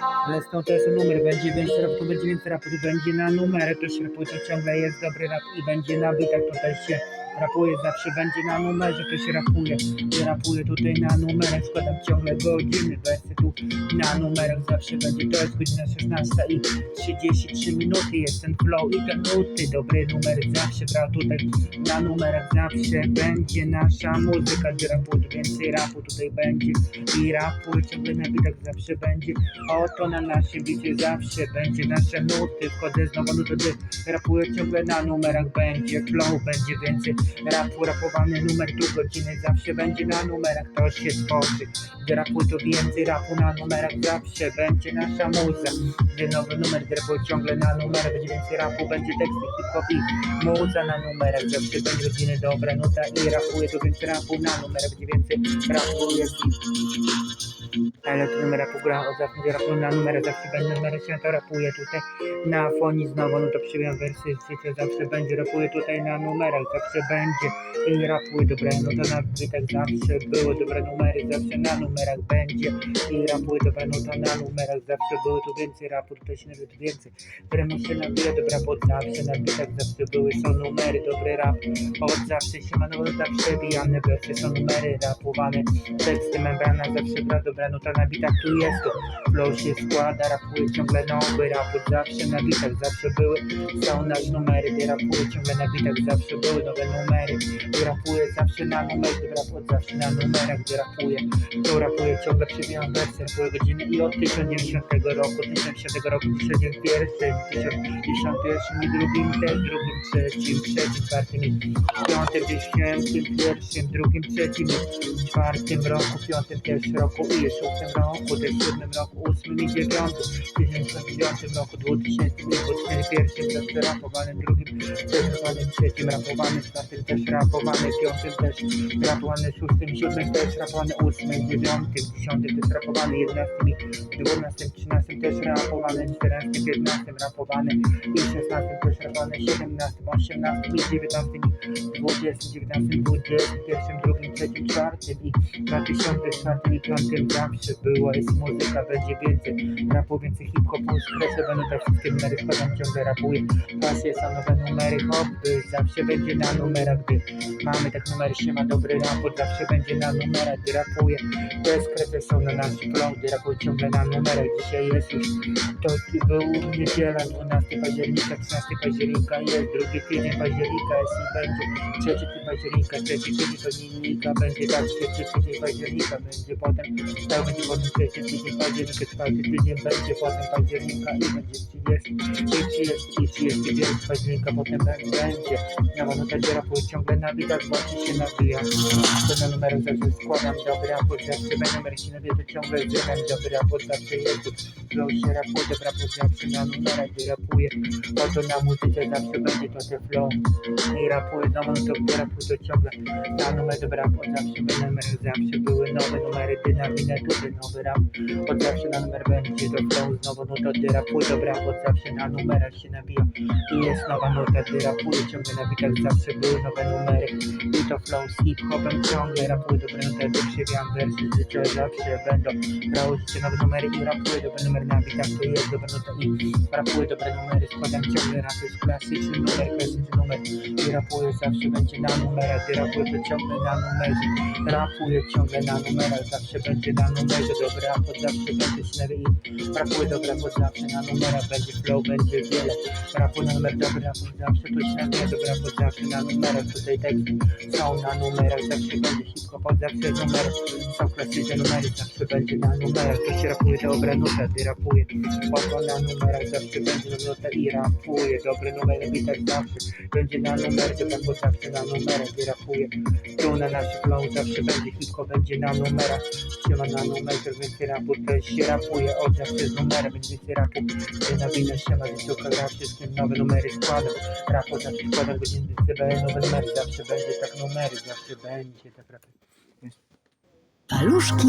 Bye. Ale stąd to jest numer, będzie więcej rapu, będzie więcej rapu, tu będzie na numerę, to się rapuje, to ciągle jest dobry rap i będzie na bitach, tutaj się rapuje, zawsze będzie na numerze, to się rapuje, ja tutaj na numerach, składam ciągle godziny, wersy tu na numerach, zawsze będzie, to jest godzina 16 i 33 minuty, jest ten flow i te nuty, dobry numer, zawsze gra tutaj na numerach, zawsze będzie nasza muzyka, gdzie rapuję, więcej rapu tutaj będzie i rapuję ciągle na bitach, zawsze będzie, oto na naszym bicie zawsze będzie nasze nuty, wchodzę znowu nuty, gdy rapuję ciągle na numerach, będzie flow, będzie więcej rapu, rapowany numer tu godziny, zawsze będzie na numerach, to się tworzy, gdy rapuję to więcej rapu na numerach, zawsze będzie nasza muza, gdy nowy numer, gdy rapuję ciągle na numerach, będzie więcej rapu, będzie teksty hip-hop i muza na numerach, zawsze będzie godziny, dobra nuta i rapuję to więcej rapu na numerach, będzie więcej rapu, jest ale to numer rapu gra, od zawsze będzie rapu na numerach, zawsze będzie numery się to rapuje tutaj na fonii znowu, no to przybieram wersję życia, zawsze będzie rapuje tutaj na numerach, zawsze będzie i rapuje, dobra, no to na bitach zawsze były dobre numery, zawsze na numerach będzie i rapuje, dobra, no to na numerach zawsze były tu więcej rapu, tutaj się nawet więcej, któremu się nabija, dobra, pod zawsze na bitach zawsze były, są numery, dobry rap, od zawsze się ma, no to przebijane wersje, są numery rapowane, teksty membrana zawsze gra, dobra, to na bitach tu jest. To, flow się składa, rapuje ciągle nowy rap, od zawsze na bitach zawsze były, są nasz numery, gdy rapuje ciągle na bitach zawsze były nowe numery, gdy rapuje zawsze na numerach, gdy rapuje zawsze na numerach, gdy rapuje, to rapuje ciągle przebijam wersję, rapuje godziny i od 1090 roku, 1010 roku, 1001, 1091 i drugim też, drugim, trzecim, trzecim, czwartym piątym, dziesiątym, pierwszym, drugim, trzecim, czwartym roku, piątym też roku i szóstym roku, też siódmym roku, ósmym i dziewiątym, tysięcznym dziewiątym roku, dwutysięcznym i pierwszym też rapowanym, drugim też rapowanym, trzecim rapowanym, czwartym też rapowany, piątym też rapowany, szóstym, siódmym też rapowany, ósmym, dziewiątym, dziesiątym też rapowany, jedenastym i dwunastym, trzynastym też rapowany, czternastym, piętnastym rapowany i szesnastym też rapowany, siedemnastym, osiemnastym i dziewiętnastym dwudziestym, dziewiętnastym, dwudziestym, pierwszym, drugim, trzecim, czwartym i dwa tysiące czwartym i piątym zawsze było, jest muzyka, będzie więcej rapu, więcej hip-hopu, skreślę będą te wszystkie numery, składam ciągle rapuję, pasje są nowe numery, hobby, zawsze będzie na numerach, gdy mamy tak numery, się ma dobry raport, zawsze będzie na numerach, gdy rapuję, te sklepy są na naszych flow, gdy rapuję ciągle na numerach, dzisiaj jest już, to był niedziela, 12 października, 13 października jest, drugi tydzień października jest i będzie, trzeci tydzień października, trzeci tydzień października, będzie tak, trzeci tydzień października, będzie potem, potem trzeci tydzień października, czwarty tydzień będzie potem października i będzie 30, i 30, i 31 października, potem będzie, ja mam notę, rapuję ciągle na widok, bo ci się nabija, to na numerach zawsze składam dobry raport, zawsze będę numer się nabija, to ciągle zbieram dobry raport, zawsze jest flow się rapuje, raport zawsze na numerach, gdy rapuję, oto na muzyce zawsze będzie to te flow, i rapuję znowu, no to rapuję to ciągle na numer dobry raport, zawsze będę numery, zawsze były nowe numery, dynamina, tutaj nowy rap, od zawsze na numer będzie to flow, znowu no to gdy rapuję, dobry raport zawsze na numerach się nabija, i jest nowa nuta, gdy rapuję ciągle na bitach, zawsze były nowe numery, i to flow z hip-hopem ciągle rapuję dobre nuty, gdy przewijam wersy życia, zawsze będą brało życie nowe numery i rapuję dobre numery na bitach, to jest dobra nuta i rapuję dobre numery, składam ciągle rapy z klasyczny numer, klasyczny numer. I rapuję zawsze będzie na numerach, gdy rapuję to ciągle na numerze, rapuję ciągle na numerach, zawsze będzie na numerze, dobry raport zawsze będzie ślewy i rapuję dobre raport zawsze na numerach, będzie flow, będzie wiele, rapuję na numer, to ślewy, dobry raport zawsze na numerach, tutaj teksty są na numerach, zawsze będzie hip-hop, zawsze numer, są klasyczne numery, zawsze będzie na numerach, to się rapuje dobre nuty, gdy rapuję, oto na numerach, zawsze będzie nuta i rapuję, dobry numer, bitach zawsze będzie na numerze, tak bo zawsze na numerach, gdy rapuję, tu na naszych flow zawsze będzie hip-hop, będzie na numerach, trzyma na numerze, więcej rapu, to się rapuje, z numerem, będzie więcej rapu, gdy nawinę gra, wszystkim nowe numery składam, zawsze składam, numery, zawsze będzie tak numery, zawsze będzie, tak rapy. Paluszki.